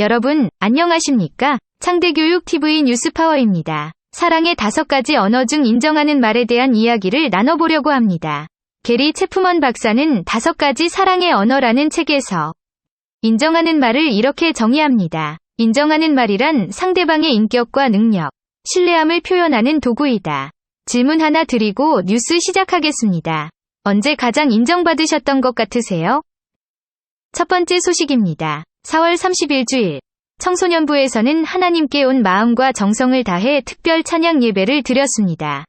여러분, 안녕하십니까? 창대교육TV 뉴스파워입니다. 사랑의 다섯 가지 언어 중 인정하는 말에 대한 이야기를 나눠보려고 합니다. 게리 체프먼 박사는 다섯 가지 사랑의 언어라는 책에서 인정하는 말을 이렇게 정의합니다. 인정하는 말이란 상대방의 인격과 능력, 신뢰함을 표현하는 도구이다. 질문 하나 드리고 뉴스 시작하겠습니다. 언제 가장 인정받으셨던 것 같으세요? 첫 번째 소식입니다. 4월 30일 주일. 청소년부에서는 하나님께 온 마음과 정성을 다해 특별 찬양 예배를 드렸습니다.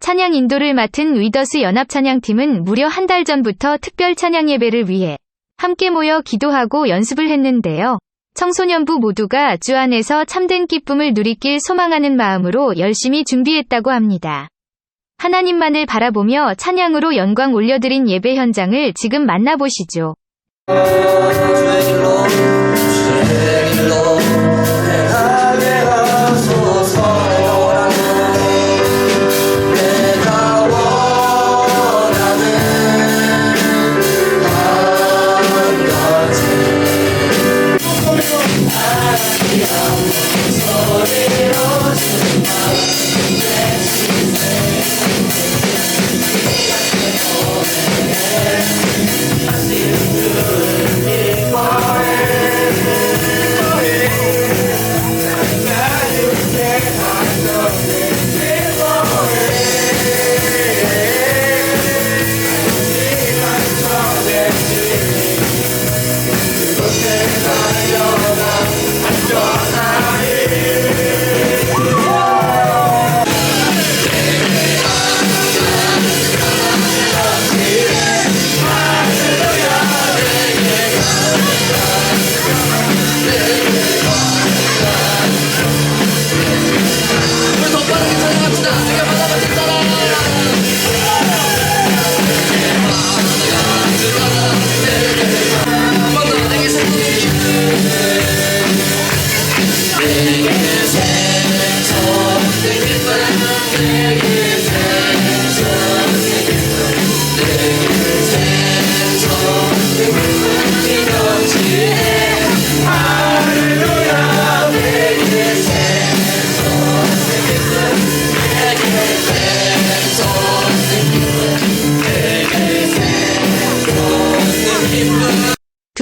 찬양 인도를 맡은 위더스 연합 찬양팀은 무려 한 달 전부터 특별 찬양 예배를 위해 함께 모여 기도하고 연습을 했는데요. 청소년부 모두가 주 안에서 참된 기쁨을 누리길 소망하는 마음으로 열심히 준비했다고 합니다. 하나님만을 바라보며 찬양으로 영광 올려드린 예배 현장을 지금 만나보시죠. 주의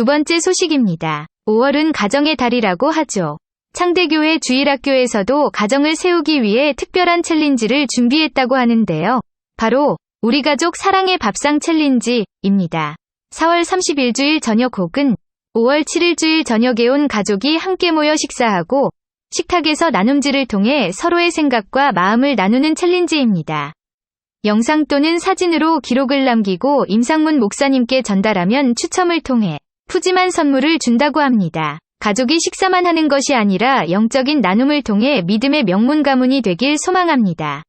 두 번째 소식입니다. 5월은 가정의 달이라고 하죠. 창대교회 주일학교에서도 가정을 세우기 위해 특별한 챌린지를 준비했다고 하는데요. 바로 우리 가족 사랑의 밥상 챌린지입니다. 4월 30일 주일 저녁 혹은 5월 7일 주일 저녁에 온 가족이 함께 모여 식사하고 식탁에서 나눔지를 통해 서로의 생각과 마음을 나누는 챌린지입니다. 영상 또는 사진으로 기록을 남기고 임상문 목사님께 전달하면 추첨을 통해 푸짐한 선물을 준다고 합니다. 가족이 식사만 하는 것이 아니라 영적인 나눔을 통해 믿음의 명문 가문이 되길 소망합니다.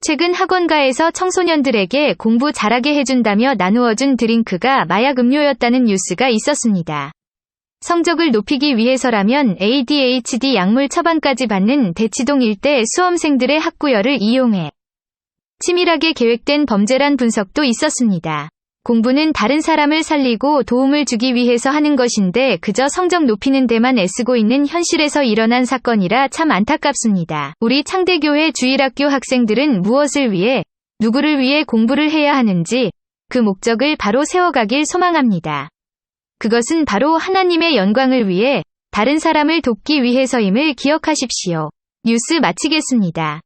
최근 학원가에서 청소년들에게 공부 잘하게 해준다며 나누어준 드링크가 마약 음료였다는 뉴스가 있었습니다. 성적을 높이기 위해서라면 ADHD 약물 처방까지 받는 대치동 일대 수험생들의 학구열을 이용해 치밀하게 계획된 범죄란 분석도 있었습니다. 공부는 다른 사람을 살리고 도움을 주기 위해서 하는 것인데 그저 성적 높이는 데만 애쓰고 있는 현실에서 일어난 사건이라 참 안타깝습니다. 우리 창대교회 주일학교 학생들은 무엇을 위해, 누구를 위해 공부를 해야 하는지 그 목적을 바로 세워가길 소망합니다. 그것은 바로 하나님의 영광을 위해 다른 사람을 돕기 위해서임을 기억하십시오. 뉴스 마치겠습니다.